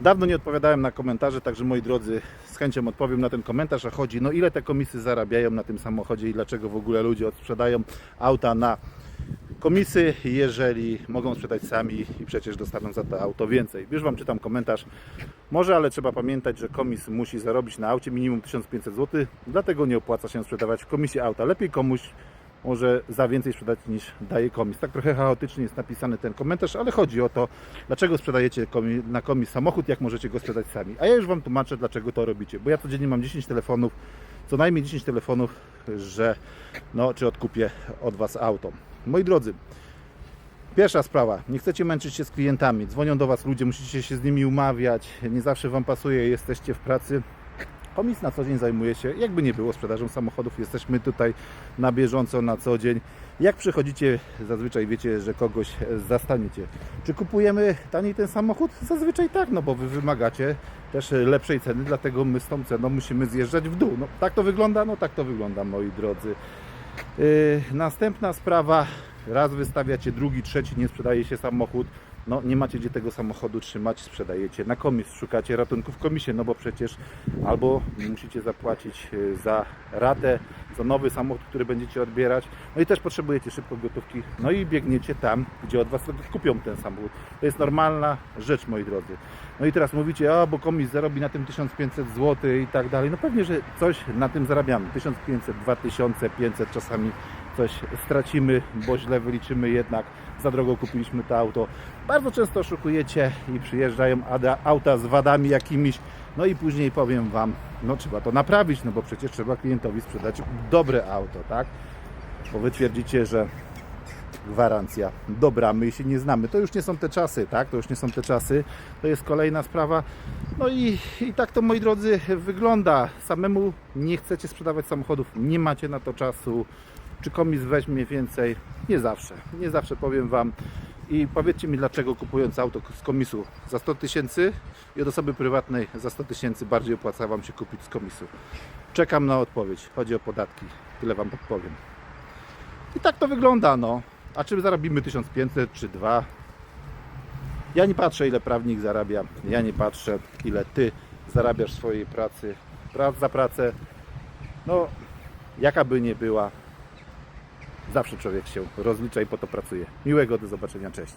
Dawno nie odpowiadałem na komentarze, także moi drodzy, z chęcią odpowiem na ten komentarz, a chodzi, no ile te komisy zarabiają na tym samochodzie i dlaczego w ogóle ludzie odsprzedają auta na komisy, jeżeli mogą sprzedać sami i przecież dostaną za to auto więcej. Już Wam czytam komentarz. Może, ale trzeba pamiętać, że komis musi zarobić na aucie minimum 1500 zł, dlatego nie opłaca się sprzedawać w komisie auta. Lepiej komuś może za więcej sprzedać niż daje komis. Tak trochę chaotycznie jest napisany ten komentarz, ale chodzi o to, dlaczego sprzedajecie na komis samochód, jak możecie go sprzedać sami. A ja już Wam tłumaczę, dlaczego to robicie, bo ja codziennie mam 10 telefonów, co najmniej 10 telefonów, że no, czy odkupię od Was auto. Moi drodzy, Pierwsza sprawa, nie chcecie męczyć się z klientami. Dzwonią do Was ludzie, musicie się z nimi umawiać, nie zawsze Wam pasuje, jesteście w pracy. Komis na co dzień zajmuje się, jakby nie było, sprzedażą samochodów. Jesteśmy tutaj na bieżąco, na co dzień. Jak przychodzicie, zazwyczaj wiecie, że kogoś zastaniecie. Czy kupujemy taniej ten samochód? Zazwyczaj tak, no bo Wy wymagacie też lepszej ceny, dlatego my z tą ceną musimy zjeżdżać w dół. No tak to wygląda? No tak to wygląda, moi drodzy. Yy, następna sprawa, raz wystawiacie, drugi, trzeci, nie sprzedaje się samochód, no nie macie gdzie tego samochodu trzymać, sprzedajecie na komis, szukacie ratunku w komisie, no bo przecież albo musicie zapłacić yy, za ratę, za nowy samochód, który będziecie odbierać, no i też potrzebujecie szybko gotówki, no i biegniecie tam, gdzie od Was kupią ten samochód. To jest normalna rzecz, moi drodzy. No i teraz mówicie, a bo komis zarobi na tym 1500 zł i tak dalej. No pewnie, że coś na tym zarabiamy. 1500, 2500 czasami coś stracimy, bo źle wyliczymy jednak. Za drogo kupiliśmy to auto. Bardzo często oszukujecie i przyjeżdżają auta z wadami jakimiś. No i później powiem Wam, no trzeba to naprawić, no bo przecież trzeba klientowi sprzedać dobre auto, tak? Bo Wy twierdzicie, że gwarancja dobra, my się nie znamy. To już nie są te czasy, tak? To już nie są te czasy. To jest kolejna sprawa. No i, i tak to, moi drodzy, wygląda. Samemu nie chcecie sprzedawać samochodów, nie macie na to czasu. Czy komis weźmie więcej? Nie zawsze. Nie zawsze powiem Wam. I powiedzcie mi, dlaczego kupując auto z komisu za 100 tysięcy i od osoby prywatnej za 100 tysięcy bardziej opłaca Wam się kupić z komisu. Czekam na odpowiedź. Chodzi o podatki. Tyle Wam podpowiem. I tak to wygląda, no. A czy zarobimy 1500 czy 2? Ja nie patrzę, ile prawnik zarabia. Ja nie patrzę, ile ty zarabiasz swojej pracy. Prac za pracę. No, jaka by nie była, zawsze człowiek się rozlicza i po to pracuje. Miłego, do zobaczenia, cześć.